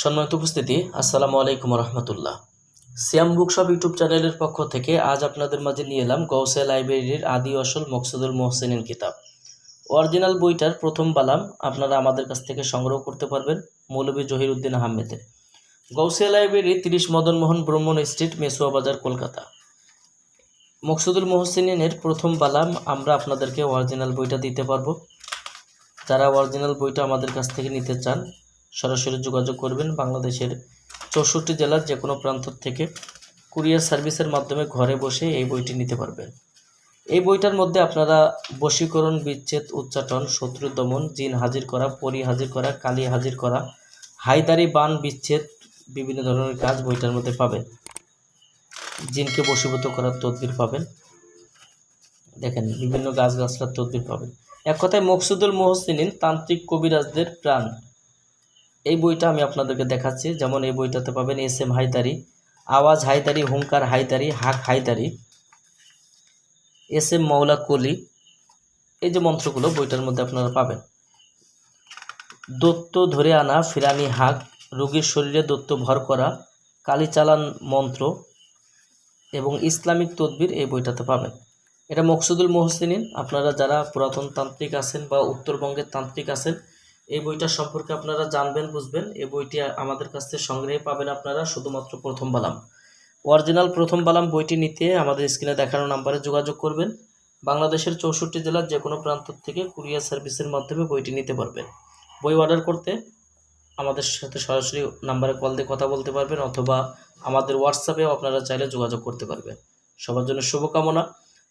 সম্মানিত উপস্থিতি, আসসালামু আলাইকুম রহমতুল্লাহ সিয়াম বুকশপ ইউটিউব চ্যানেলের পক্ষ থেকে আজ আপনাদের মাঝে নিয়ে এলাম গৌসে লাইব্রেরির আদি অসল মকসুদুল মোহসেনের কিতাব। অরিজিনাল বইটার প্রথম বালাম আপনারা আমাদের কাছ থেকে সংগ্রহ করতে পারবেন মৌলভী জহিরুদ্দিন আহমেদের। গৌসিয়া লাইব্রেরি তিরিশ মদন মোহন ব্রহ্মণ স্ট্রিট মেসুয়া বাজার কলকাতা। মকসুদুল মোহসিনের প্রথম বালাম আমরা আপনাদেরকে অরিজিনাল বইটা দিতে পারব। যারা অরিজিনাল বইটা আমাদের কাছ থেকে নিতে চান সরাসরি যোগাযোগ করবেন বাংলাদেশের চৌষট্টি জেলার যে কোনো প্রান্ত থেকে কুরিয়ার সার্ভিসের মাধ্যমে ঘরে বসে এই বইটি নিতে পারবেন। এই বইটার মধ্যে আপনারা বশীকরণ, বিচ্ছেদ, উচ্চাটন, শত্রু দমন, জিন হাজির করা, পরি হাজির করা, কালি হাজির করা, হায়দারি, বান, বিচ্ছেদ, বিভিন্ন ধরনের কাজ বইটার মধ্যে পাবেন। জিনকে বশীভূত করার তদবির পাবেন। দেখেন, বিভিন্ন গাছ গাছলার তদবির পাবেন। এক কথায় মকসুদুল মোহসিনিন তান্ত্রিক কবিরাজদের প্রাণ। এই বইটা আমি আপনাদেরকে দেখাচ্ছি। যেমন এই বইটাতে পাবেন এস এম হায়দারি, আওয়াজ হায়দারি, হুঙ্কার হায়দারি, হাক হায়দারি, এস এম মৌলা কলি, এই যে মন্ত্রগুলো বইটার মধ্যে আপনারা পাবেন। দত্ত ধরে আনা, ফিরানি হাক, রোগীর শরীরে দত্ত ভর করা কালিচালান মন্ত্র এবং ইসলামিক তদবির এই বইটাতে পাবেন। এটা মকসুদুল মোহসিনিন, আপনারা যারা পুরাতন তান্ত্রিক আছেন বা উত্তরবঙ্গের তান্ত্রিক আছেন এই বইটা সম্পর্কে আপনারা জানবেন, বুঝবেন। এই বইটি আমাদের কাছ থেকে সংগ্রহে পাবেন আপনারা শুধুমাত্র প্রথম বালাম। অরিজিনাল প্রথম বালাম বইটি নিতে আমাদের স্ক্রিনে দেখানো নাম্বারে যোগাযোগ করবেন। বাংলাদেশের চৌষট্টি জেলার যে কোনো প্রান্ত থেকে কুরিয়ার সার্ভিসের মাধ্যমে বইটি নিতে পারবেন। বই অর্ডার করতে আমাদের সাথে সরাসরি নাম্বারে কল দিয়ে কথা বলতে পারবেন অথবা আমাদের হোয়াটসঅ্যাপেও আপনারা চাইলে যোগাযোগ করতে পারবেন। সবার জন্য শুভকামনা।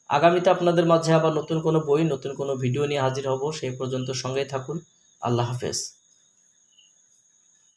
আগামীতে আপনাদের মাঝে আবার নতুন কোনো বই, নতুন কোনো ভিডিও নিয়ে হাজির হব। সেই পর্যন্ত সঙ্গেই থাকুন। আল্লাহ হাফেজ।